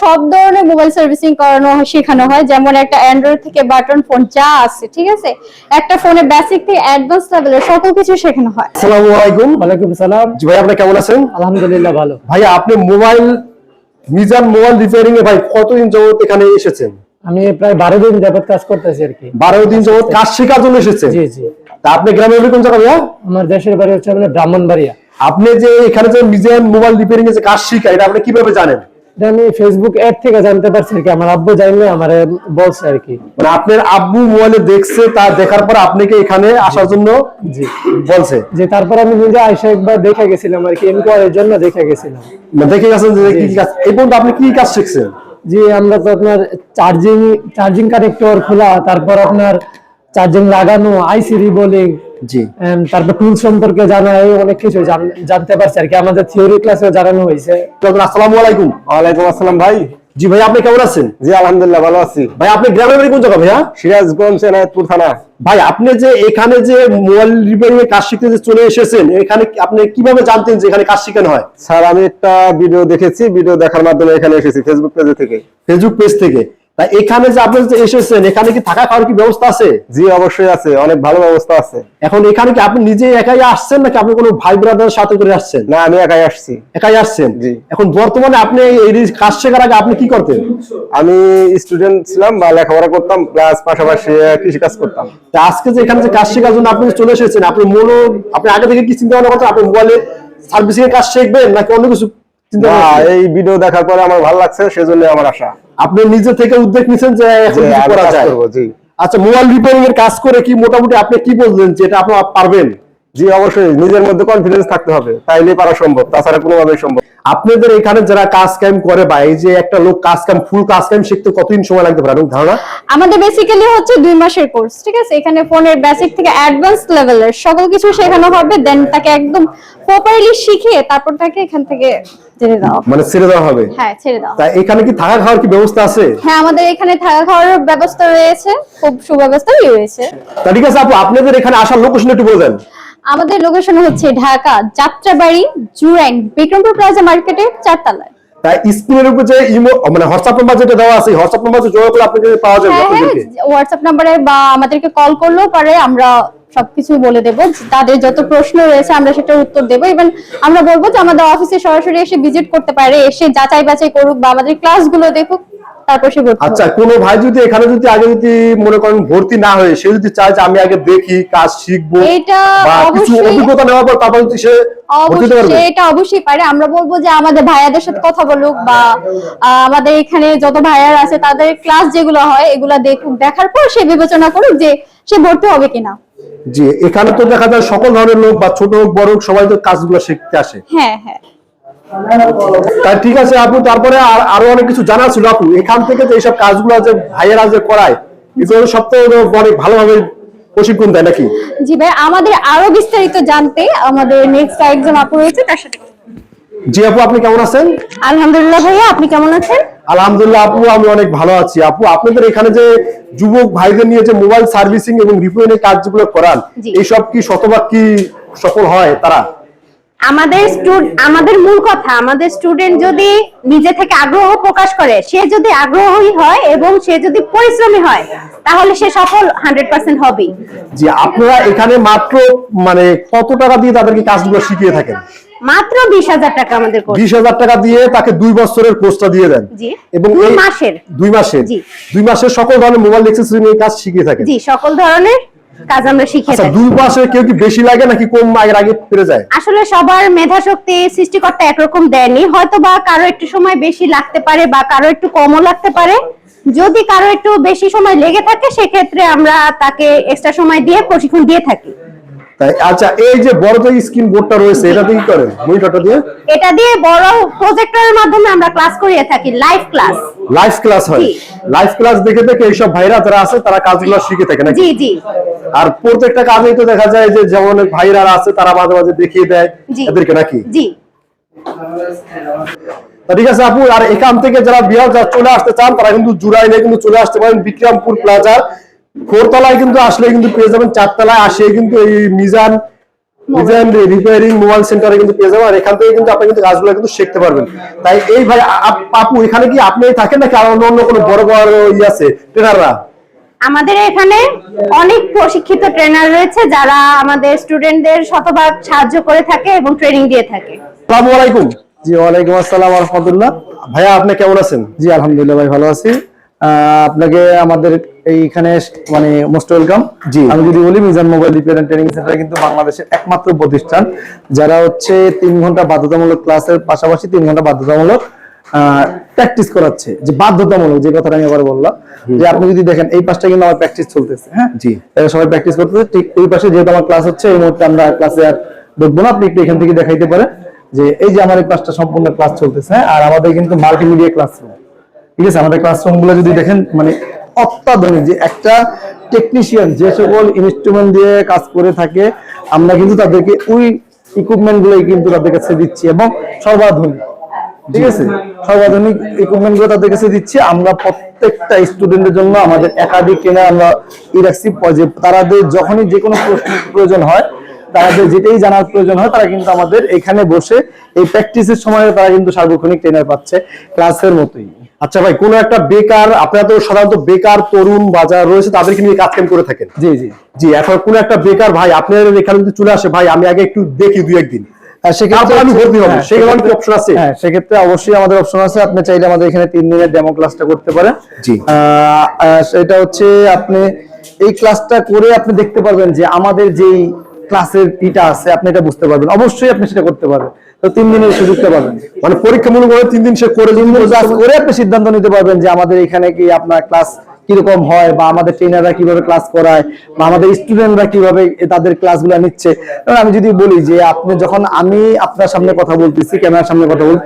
সব ধরনের mobile servicing করানো হয় শেখানো হয়। যেমন একটা অ্যান্ড্রয়েড থেকে বাটন ফোন যা আছে ঠিক আছে? একটা ফোনে বেসিক থেকে অ্যাডভান্স লেভেলের সকল কিছু শেখানো হয়। আসসালামু আলাইকুম। ওয়ালাইকুম সালাম। জি ভাই আপনি কেমন আছেন? আলহামদুলিল্লাহ ভালো। ভাই আপনি মোবাইল মিজান মোবাইল রিপেয়ারিং এ ভাই কতদিন যাবত এখানে এসেছেন? আমি প্রায় বারো দিন যাবত কাজ করতেছি আর কি। বারো দিন যাবত কাজ শেখার জন্য এসেছেন? জি জি। তা আপনি গ্রামে কোন জায়গা ভাইয়া? আমার দেশের বাড়ি হচ্ছে আমাদের ব্রাহ্মণবাড়িয়া। আপনি যে এখানে যে মিজান মোবাইল রিপেয়ারিং এ যে কাজ শিখায় এটা আপনি কীভাবে জানেন? আমি ফেসবুক অ্যাড থেকে জানতে পারছি আর কি। আমার আব্বু জানলে আমার বলছে আর কি। মানে আপনার আব্বু মোবাইলে দেখছে তা দেখার পর আপনাকে এখানে আসার জন্য জি। বলছে। যে তারপর আমি নিজে আইসা একবার দেখে গেছিলাম আর কি এনকোয়ারির জন্য দেখে গেছিলাম। মানে দেখে গেছেন যে কি কি কাজ এই পর্যন্ত আপনি কি কাজ শিখছেন? জি আমরা তো আপনার চার্জিং চার্জিং কানেক্টর খোলা তারপর আপনার চার্জিং লাগানো আইসি রিবোলিং জি। তারপর টুল সম্পর্কে জানা অনেক কিছু জানতে পারছি আর কি। আমাদের থিওরি ক্লাসে জানানো হয়েছে। আসসালামু আলাইকুম। ওয়ালাইকুম আসসালাম ভাই। জি ভাই আপনি কেমন আছেন? জি আলহামদুলিল্লাহ ভালো আছি। ভাই আপনি গ্রামের বাড়ি কোন জায়গা ভাইয়া? সিরাজগঞ্জ এনায়তপুর থানা। ভাই আপনি যে এখানে যে মোবাইল রিপেয়ারিং এর কাজ শিখতে যে চলে এসেছেন এখানে আপনি কীভাবে জানতেন যে এখানে কাজ শেখানো হয়? স্যার আমি একটা ভিডিও দেখেছি। ভিডিও দেখার মাধ্যমে এখানে এসেছি ফেসবুক পেজ থেকে। ফেসবুক পেজ থেকে। তা এখানে যে আপনি যে এসেছেন এখানে কি থাকা খাওয়ার কি ব্যবস্থা আছে? জি অবশ্যই আছে অনেক ভালো ব্যবস্থা আছে। এখন এখানে কি আপনি নিজে একাই আসছেন নাকি আপনি কোনো ভাই ব্রাদারের সাথে করে আসছেন? না আমি একাই আসছি। একাই আসছেন? জি। এখন বর্তমানে আপনি এই কাজ শেখার আগে আপনি কি করতেন? আমি স্টুডেন্ট ছিলাম বা লেখাপড়া করতাম প্লাস পাশাপাশি কৃষি কাজ করতাম। তা আজকে যে এখানে যে কাজ শেখার জন্য আপনি চলে এসেছেন আপনি মূল আপনি আগে থেকে কি চিন্তা ভাবনা করছেন? আপনি মোবাইলে সার্ভিসিং এর কাজ শিখবেন নাকি অন্য কিছু এই ভিডিও দেখার পরে আমার ভালো লাগছে সেজন্য আমার আশা। আপনি নিজে থেকে উদ্যোগ নিছেন যে এখন করা যায়। আচ্ছা মোবাইল রিপেয়ারিং এর কাজ করে কি মোটামুটি আপনি কি বলছেন যে এটা আপনি পারবেন? জি অবশ্যই নিজের মধ্যে কনফিডেন্স থাকতে হবে। তাইলে পারা সম্ভব তাছাড়া কোনোভাবেই সম্ভব আপনাদের এখানে যারা কাজ কাম করে বা এই যে একটা লোক কাজ কাম ফুল কাজ কাম শিখতে কতদিন সময় লাগতে পারে? ধারণা? আমাদের বেসিক্যালি হচ্ছে দুই মাসের কোর্স ঠিক আছে? এখানে ফোনের বেসিক থেকে অ্যাডভান্স লেভেলের সকল কিছু শেখানো হবে দেন তাকে একদম প্রপারলি শিখিয়ে তারপর তাকে এখান থেকে ছেড়ে হবে। মানে ছেড়ে দেওয়া হবে? হ্যাঁ ছেড়ে দেওয়া হবে। তা এখানে কি থাকা খাওয়ার কি ব্যবস্থা আছে? হ্যাঁ আমাদের এখানে থাকা খাওয়ার ব্যবস্থা রয়েছে খুব সুব্যবস্থাই রয়েছে। তা ঠিক আছে আপু আপনাদের এখানে আসার লোকেশন একটু বলবেন আমাদের লোকেশন হচ্ছে ঢাকা যাত্রাবাড়ি জুরাইন বিক্রমপুর প্লাজা মার্কেটের চারতলায়। তাই স্ক্রিনের উপর যে ইমো মানে হোয়াটসঅ্যাপ নাম্বার যেটা দেওয়া আছে হোয়াটসঅ্যাপ নাম্বার যোগাযোগ করলে আপনাকে পাওয়া যাবে হ্যাঁ হ্যাঁ হোয়াটসঅ্যাপ নাম্বারে বা আমাদেরকে কল করলেও পারে আমরা সবকিছু বলে দেবো। তাদের যত প্রশ্ন রয়েছে আমরা সেটার উত্তর দেবো। ইভেন আমরা বলব যে আমাদের অফিসে সরাসরি এসে ভিজিট করতে পারে এসে যাচাই বাছাই করুক বা আমাদের ক্লাসগুলো দেখুক। তারপর সে ভর্তি আচ্ছা। কোনো ভাই যদি এখানে যদি আগে যদি মনে করেন ভর্তি না হয়ে সে যদি চায় যে আমি আগে দেখি কাজ শিখব এটা কিছু অভিজ্ঞতা নেওয়ার পর তারপর যদি সে অবশ্যই এটা অবশ্যই পারে। আমরা বলব যে আমাদের ভাইয়াদের সাথে কথা বলুক বা আমাদের এখানে যত ভাইয়ার আছে তাদের ক্লাস যেগুলো হয় এগুলা দেখুক দেখার পর সে বিবেচনা করুক যে সে ভর্তি হবে কিনা। জি এখানে তো দেখা যায় সকল ধরনের লোক বা ছোট হোক বড় হোক সবাই তো কাজগুলো শিখতে আসে। হ্যাঁ হ্যাঁ। তাই ঠিক আছে আপু তারপরে আরও অনেক কিছু জানা ছিল আপু। এখান থেকে যে এইসব কাজগুলো যে ভাইয়েরা যে করায় এগুলো সব তো অনেক ভালোভাবে প্রশিক্ষণ দেয় নাকি? জি ভাই আমাদের আরও বিস্তারিত জানতে আমাদের নেক্সট একজন আপু রয়েছে তার সাথে জি আপু আপনি কেমন আছেন? আলহামদুলিল্লাহ ভাইয়া আপনি কেমন আছেন? আলহামদুলিল্লাহ আপু আমি অনেক ভালো আছি। আপু আপনাদের এখানে যে যুবক ভাইদের নিয়ে যে মোবাইল সার্ভিসিং এবং রিপেয়ারিং এর কাজগুলো করান জি। এইসব কি শতভাগ কি সফল হয় তারা? আমাদের আমাদের মূল কথা আমাদের স্টুডেন্ট যদি নিজে থেকে আগ্রহ প্রকাশ করে সে যদি আগ্রহী হয় এবং সে যদি পরিশ্রমী হয় তাহলে সে সফল হান্ড্রেড পার্সেন্ট হবেই যে আপনারা এখানে মাত্র মানে কত টাকা দিয়ে তাদেরকে কাজগুলো শিখিয়ে থাকেন মাত্র বিশ হাজার টাকা আমাদের বিশ হাজার টাকা দিয়ে তাকে দুই বছরের কোর্সটা দিয়ে দেন জি। এবং দুই এই- মাসের। দুই মাসের জি। দুই মাসের সকল ধরনের মোবাইল এক্সেসরি নিয়ে কাজ শিখিয়ে থাকেন জি সকল ধরনের কাজ আমরা শিখে আচ্ছা দুই পাশে কেউ কি বেশি লাগে নাকি কম আগের আগে পেরে যায়? আসলে সবার মেধা শক্তি সৃষ্টিকর্তা একরকম দেয়নি। হয়তো বা কারও একটু সময় বেশি লাগতে পারে বা কারও একটু কমও লাগতে পারে। যদি কারও একটু বেশি সময় লেগে থাকে সেক্ষেত্রে আমরা তাকে এক্সট্রা সময় দিয়ে প্রশিক্ষণ দিয়ে থাকি। তাই আচ্ছা এই যে বড় যে স্ক্রিন বোর্ডটা রয়েছে এটা দিয়ে কি করেন মনিটরটা দিয়ে? এটা দিয়ে বড় প্রজেক্টরের মাধ্যমে আমরা ক্লাস করিয়ে থাকি লাইভ ক্লাস লাইভ ক্লাস হয়। লাইভ ক্লাস দেখে দেখে এইসব ভাইরা যারা আছে তারা কাজগুলো শিখে থাকে নাকি? জি জি। আর প্রত্যেকটা কাজেই তো দেখা যায় যে যেমন ভাইরা আছে তারা মাঝে মাঝে দেখিয়ে দেয়। এদেরকে নাকি? জি। ঠিক আছে আপু আর এখান থেকে যারা বিহার চলে আসতে চান তারা কিন্তু জুরাইলে কিন্তু চলে আসতে পারেন বিক্রমপুর প্লাজার ফোরতলায় কিন্তু আসলে কিন্তু পেয়ে যাবেন চারতলায় আসে কিন্তু এই মিজান ডিজাইন রিপেয়ারিং মোবাইল সেন্টারে কিন্তু পেয়ে যাবেন। আর এখান থেকে কিন্তু আপনি কিন্তু কাজগুলো কিন্তু শিখতে পারবেন। তাই এই ভাই আপু এখানে কি আপনি থাকেন নাকি আর অন্য অন্য কোনো বড় বড় ইয়ে আছে ট্রেনাররা আমাদের এখানে অনেক প্রশিক্ষিত ট্রেনার রয়েছে যারা আমাদের স্টুডেন্টদের শতভাগ সাহায্য করে থাকে এবং ট্রেনিং দিয়ে থাকে। আসসালামু আলাইকুম। জি ওয়ালাইকুম আসসালাম রহমতুল্লাহ ভাইয়া আপনি কেমন আছেন? জি আলহামদুলিল্লাহ ভাই ভালো আছি। আপনাকে আমাদের এইখানে মানে মোস্ট ওয়েলকাম জি। আমি যদি বলি Mizan mobile repair and training centre কিন্তু বাংলাদেশের একমাত্র প্রতিষ্ঠান। যারা হচ্ছে তিন ঘণ্টা বাধ্যতামূলক ক্লাসের পাশাপাশি তিন ঘণ্টা বাধ্যতামূলক প্র্যাকটিস করাচ্ছে। যে বাধ্যতামূলক যে কথাটা আমি আবার বললাম যে আপনি যদি দেখেন এই পাশটা কিন্তু আমার প্র্যাকটিস চলতেছে হ্যাঁ? জি। সবাই প্র্যাকটিস করতেছে ঠিক এই পাশে যেহেতু আমার ক্লাস হচ্ছে এই মুহূর্তে আমরা ক্লাসে আর দেখব না আপনি একটু এখান থেকে দেখাইতে পারেন। যে এই যে আমার এই ক্লাসটা সম্পূর্ণ ক্লাস চলতেছে হ্যাঁ? আর আমাদের কিন্তু মাল্টিমিডিয়া ক্লাসরুম ঠিক আছে, আমাদের ক্লাসরুমগুলো যদি দেখেন মানে অত্যাধুনিক যে একটা টেকনিশিয়ান যে সকল ইনস্ট্রুমেন্ট দিয়ে কাজ করে থাকে, আমরা কিন্তু তাদেরকে ওই ইকুইপমেন্ট গুলোই কিন্তু তাদের কাছে দিচ্ছি এবং সর্বাধুনিক, ঠিক আছে? সর্বাধুনিক ইকুইপমেন্টগুলো তাদের কাছে দিচ্ছি। আমরা প্রত্যেকটা স্টুডেন্টের জন্য আমাদের একাধিক ট্রেনার আমরা ই রাখছি। যে তাদের যখনই যে কোনো প্রশ্ন প্রয়োজন হয় তাদের যেটাই জানার প্রয়োজন হয় তারা কিন্তু আমাদের এখানে বসে এই প্র্যাকটিসের সময় তারা কিন্তু সার্বক্ষণিক ট্রেনার পাচ্ছে ক্লাসের মতোই। আচ্ছা ভাই কোন একটা বেকার আপনারা তো সাধারণত বেকার তরুণ বাজার রয়েছে তাদেরকে নিয়ে কাজ করে থাকেন? জি জি। জি এখন কোন একটা বেকার ভাই আপনার এখানে যদি চলে আসে ভাই আমি আগে একটু দেখি দুই একদিন। সেক্ষেত্রে হ্যাঁ, আছে। হ্যাঁ সেক্ষেত্রে অবশ্যই আমাদের অপশন আছে। আপনি চাইলে আমাদের এখানে তিন দিনের ডেমো ক্লাসটা করতে পারেন। সেটা হচ্ছে আপনি এই ক্লাসটা করে আপনি দেখতে পারবেন যে আমাদের যেই ক্লাসের ইটা আছে আপনি এটা বুঝতে পারবেন। অবশ্যই আপনি সেটা করতে পারবেন। তো তিন দিনের সুযোগটা পাবেন। মানে পরীক্ষামূলক তিন দিন সে করে দিন করে আপনি সিদ্ধান্ত নিতে পারবেন যে আমাদের এখানে কি আপনার ক্লাস কীরকম হয় বা আমাদের ট্রেনাররা কীভাবে ক্লাস করায় বা আমাদের স্টুডেন্টরা কীভাবে তাদের ক্লাসগুলো নিচ্ছে? আমি যদি বলি যে আপনি যখন আমি আপনার সামনে কথা বলতেছি, ক্যামেরার সামনে কথা বল,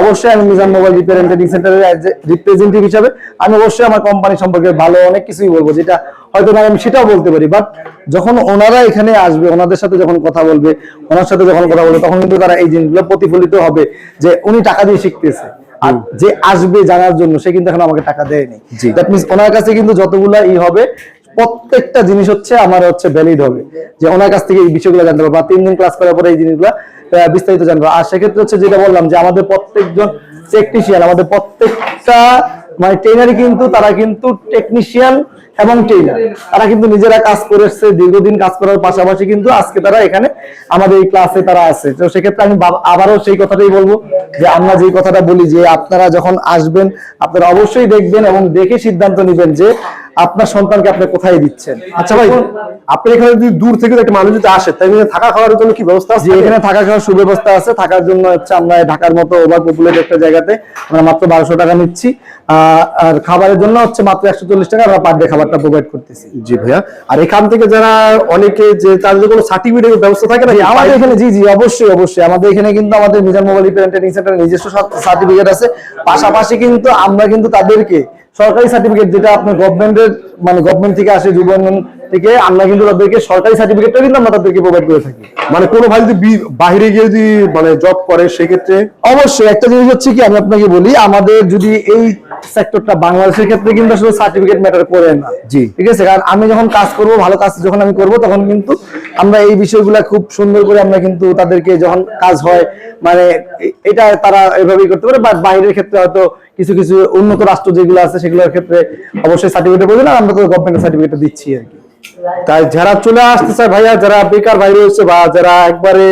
অবশ্যই আমি Mizan mobile repair and training সেন্টারের রিপ্রেজেন্টেটিভ হিসাবে আমি অবশ্যই আমার কোম্পানি সম্পর্কে ভালো অনেক কিছুই বলব, যেটা হয়তো না আমি সেটাও বলতে পারি। বাট যখন ওনারা এখানে আসবে, ওনাদের সাথে যখন কথা বলবে, ওনার সাথে যখন কথা বলবে, তখন কিন্তু তারা এই জিনিসগুলো প্রতিফলিত হবে যে উনি টাকা দিয়ে শিখতেছে। আর যে আসবে জানার জন্য সে কিন্তু এখন আমাকে টাকা দেয়নি। দ্যাট মিনস ওনার কাছে কিন্তু যতগুলা ই হবে প্রত্যেকটা জিনিস হচ্ছে আমার হচ্ছে ভ্যালিড হবে। যে ওনার কাছ থেকে এই বিষয়গুলো জানতে পারব। বা তিন দিন ক্লাস করার পরে এই জিনিসগুলো বিস্তারিত জানব। আর সেক্ষেত্রে হচ্ছে যেটা বললাম যে আমাদের প্রত্যেকজন টেকনিশিয়ান আমাদের প্রত্যেকটা মানে ট্রেনারই কিন্তু, তারা কিন্তু টেকনিশিয়ান এবং ট্রেনার তারা কিন্তু নিজেরা কাজ করে এসছে দীর্ঘদিন কাজ করার পাশাপাশি কিন্তু আজকে তারা এখানে আমাদের এই ক্লাসে তারা আছে। তো সেক্ষেত্রে আমি আবারও সেই কথাটাই বলব যে, আমরা যে কথাটা বলি যে, আপনারা যখন আসবেন, আপনারা অবশ্যই দেখবেন এবং দেখে সিদ্ধান্ত নেবেন যে আপনার সন্তানকে আপনি কোথায় দিচ্ছেন? আচ্ছা ভাই আপনি এখানে যদি দূর থেকে একটা মানুষ যদি আসে তাই থাকা খাওয়ার জন্য কি ব্যবস্থা আছে? এখানে থাকা খাওয়ার সুব্যবস্থা আছে। থাকার জন্য হচ্ছে আমরা ঢাকার মতো ওভার পপুলেট একটা জায়গাতে আমরা মাত্র বারোশো টাকা নিচ্ছি। আর খাবারের জন্য হচ্ছে মাত্র একশো চল্লিশ টাকা আমরা পার ডে খাবারটা প্রোভাইড করতেছি। জি ভাইয়া। আর এখান থেকে যারা অনেকে যে তাদের কোনো সার্টিফিকেটের ব্যবস্থা থাকে না আমাদের এখানে জি জি অবশ্যই অবশ্যই। আমাদের এখানে কিন্তু আমাদের Mizan mobile repair training centre নিজস্ব সার্টিফিকেট আছে। পাশাপাশি কিন্তু আমরা কিন্তু তাদেরকে সরকারি সার্টিফিকেট যেটা আপনার গভর্নমেন্টের মানে গভর্নমেন্ট থেকে আসে যুব থেকে আমরা কিন্তু তাদেরকে সরকারি সার্টিফিকেটটা কিন্তু আমরা তাদেরকে প্রোভাইড করে থাকি। মানে কোনো ভাই যদি বাইরে গিয়ে যদি মানে জব করে সেক্ষেত্রে? অবশ্যই একটা জিনিস হচ্ছে কি আমি আপনাকে বলি আমাদের যদি এই সেক্টরটা বাংলাদেশের ক্ষেত্রে কিন্তু আসলে সার্টিফিকেট ম্যাটার করে না। জি। ঠিক আছে? কারণ আমি যখন কাজ করব ভালো কাজ যখন আমি করব তখন কিন্তু আমরা এই বিষয়গুলো খুব সুন্দর করে আমরা কিন্তু তাদেরকে যখন কাজ হয় মানে এটা তারা এভাবেই করতে পারে বা বাইরের ক্ষেত্রে হয়তো কিছু কিছু উন্নত রাষ্ট্র যেগুলো আছে সেগুলোর ক্ষেত্রে অবশ্যই সার্টিফিকেট প্রয়োজন আর আমরা তো গভর্নমেন্টের সার্টিফিকেটটা দিচ্ছি আর কি। তাই যারা চলে আসতে চায় ভাইয়া, যারা বেকার ভাই রয়েছে বা যারা একবারে,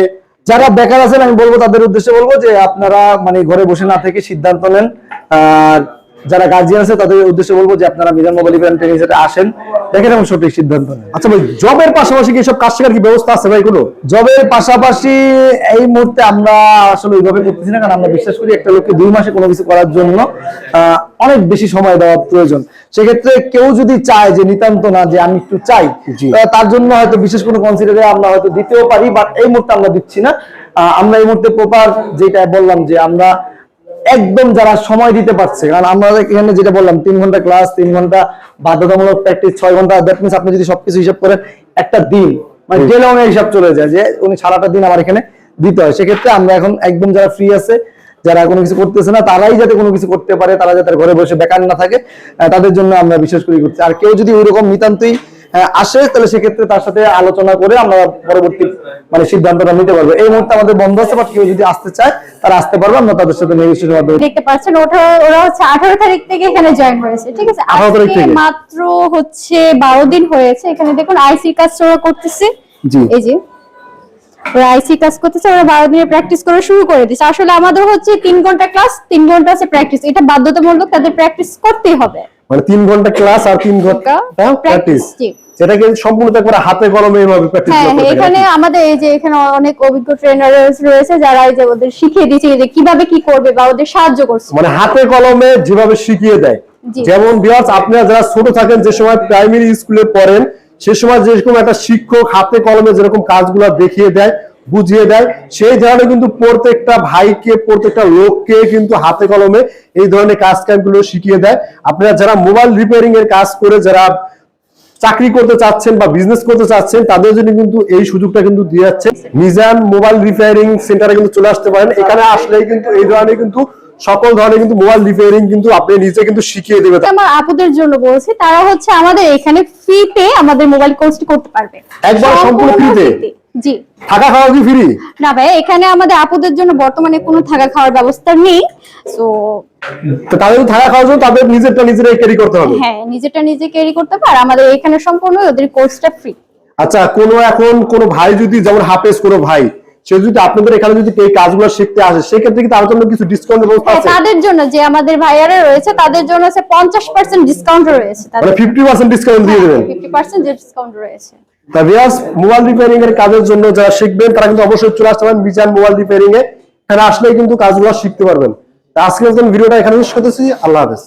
যারা বেকার আছেন, আমি বলব, তাদের উদ্দেশ্যে বলব যে আপনারা মানে ঘরে বসে না থেকে সিদ্ধান্ত নেন। আর যারা গার্জিয়ান আছে তাদের উদ্দেশ্যে বলব যে আপনারা মিজান মোবাইল ইভেন্ট ট্রেনিং সেন্টারে আসেন দেখেন এবং সঠিক সিদ্ধান্ত। নেন আচ্ছা ভাই জবের পাশাপাশি কি সব কাজ শেখার কি ব্যবস্থা আছে ভাই কোনো? জবের পাশাপাশি এই মুহূর্তে আমরা আসলে ওইভাবে করতেছি না কারণ আমরা বিশ্বাস করি একটা লোককে দুই মাসে কোনো কিছু করার জন্য অনেক বেশি সময় দেওয়া প্রয়োজন। সেক্ষেত্রে কেউ যদি চায় যে নিতান্ত না যে আমি একটু চাই। তার জন্য হয়তো বিশেষ কোনো কনসিডারে আমরা হয়তো দিতেও পারি বাট এই মুহূর্তে আমরা দিচ্ছি না। আমরা এই মুহূর্তে প্রপার যেটা বললাম যে আমরা একদম যারা সময় দিতে পারছে কারণ আমরা এখানে যেটা বললাম তিন ঘণ্টা ক্লাস তিন ঘণ্টা বাধ্যতামূলক প্র্যাকটিস ছয় ঘণ্টা দ্যাট মিনস আপনি যদি সবকিছু হিসাব করেন একটা দিন মানে ডে লং হিসাব চলে যায় যে উনি সারাটা দিন আমার এখানে দিতে হয়। সেক্ষেত্রে আমরা এখন একদম যারা ফ্রি আছে যারা কোনো কিছু করতেছে না তারাই যাতে কোনো কিছু করতে পারে তারা যাতে ঘরে বসে বেকার না থাকে তাদের জন্য আমরা বিশেষ করে করছি। আর কেউ যদি ওইরকম নিতান্তই আসে তাহলে সেক্ষেত্রে তার সাথে আলোচনা করে আমরা পরবর্তী মানে সিদ্ধান্তটা নিতে পারব। এই মুহূর্তে আমাদের বন্ধ আছে বাট কেউ যদি আসতে চায় তারা আসতে পারবে আমরা তাদের সাথে নেগোসিয়েশনের মাধ্যমে দেখতে পাচ্ছেন ওটা ওরা হচ্ছে আঠারো তারিখ থেকে এখানে জয়েন হয়েছে ঠিক আছে? 18 তারিখ থেকে? মাত্র হচ্ছে বারো দিন হয়েছে এখানে দেখুন আইসি কাজ ওরা করতেছে। জি। এই যে ওরা আইসি কাজ করতেছে ওরা বারো দিনের প্র্যাকটিস করা শুরু করে দিচ্ছে আসলে আমাদের হচ্ছে তিন ঘণ্টা ক্লাস তিন ঘণ্টা আছে প্র্যাকটিস এটা বাধ্যতামূলক তাদের প্র্যাকটিস করতেই হবে। মানে তিন ঘণ্টা ক্লাস আর তিন ঘণ্টা প্র্যাকটিস প্র্যাকটিস জি। সেটা কিন্তু সম্পূর্ণ একবার হাতে কলমে এইভাবে প্র্যাকটিস হ্যাঁ করতে এখানে আমাদের এই যে এখানে অনেক অভিজ্ঞ ট্রেনার রয়েছে যারা এই যে ওদের শিখিয়ে দিচ্ছে যে কীভাবে কি করবে বা ওদের সাহায্য করছে। মানে হাতে কলমে যেভাবে শিখিয়ে দেয়। যেমন আপনারা যারা ছোট থাকেন যে সময় প্রাইমারি স্কুলে পড়েন সে সময় যেরকম একটা শিক্ষক হাতে কলমে যেরকম কাজগুলো দেখিয়ে দেয় বুঝিয়ে দেয়। সেই ধরনের কিন্তু প্রত্যেকটা ভাইকে প্রত্যেকটা লোককে কিন্তু হাতে কলমে এই ধরনের কাজ কামগুলো শিখিয়ে দেয়। আপনারা যারা মোবাইল রিপেয়ারিং এর কাজ করে যারা চাকরি করতে চাচ্ছেন বা বিজনেস করতে চাচ্ছেন তাদের জন্য কিন্তু এই সুযোগটা কিন্তু দিয়ে যাচ্ছে। মিজান মোবাইল রিপেয়ারিং সেন্টারে কিন্তু চলে আসতে পারেন। এখানে আসলেই কিন্তু এই ধরনের কিন্তু সকল ধরনের কিন্তু মোবাইল রিপেয়ারিং কিন্তু আপনি নিজে কিন্তু শিখিয়ে দেবে। আমার আপুদের জন্য বলছি তারা হচ্ছে আমাদের এখানে ফ্রিতে আমাদের মোবাইল কোর্সটি করতে পারবে। একবার সম্পূর্ণ ফ্রিতে? জি। থাকা খাওয়া কি ফ্রি না ভাই এখানে আমাদের আপুদের জন্য বর্তমানে কোনো থাকা খাওয়ার ব্যবস্থা নেই। তো তাদের থাকা খাওয়ার জন্য তাদের নিজেরটা নিজেরাই ক্যারি করতে হবে। হ্যাঁ নিজেটা নিজে ক্যারি করতে পারে আমাদের এখানে সম্পূর্ণ ওদের কোর্সটা ফ্রি আচ্ছা কোনো এখন কোনো ভাই যদি যেমন হাফেজ কোনো ভাই সে যদি আপনাদের এখানে যদি এই কাজগুলো শিখতে আসে সেক্ষেত্রে কি তার জন্য কিছু ডিসকাউন্ট ব্যবস্থা হ্যাঁ আছে? তাদের জন্য যে আমাদের ভাইয়ারা রয়েছে তাদের জন্য আছে পঞ্চাশ পার্সেন্ট ডিসকাউন্ট রয়েছে। মানে ফিফটি পার্সেন্ট ডিসকাউন্ট দিয়ে দেবেন। ফিফটি পার্সেন্ট ডিসকাউন্ট রয়েছে। তা মোবাইল রিপেয়ারিং এর কাজের জন্য যারা শিখবেন, তারা কিন্তু অবশ্যই চলে আসতে পারেন বিচার মোবাইল রিপেয়ারিং এ। এখানে আসলে কিন্তু কাজগুলো শিখতে পারবেন। আজকের ভিডিওটা এখানে শেষ করতেছি। আল্লাহ হাফেজ।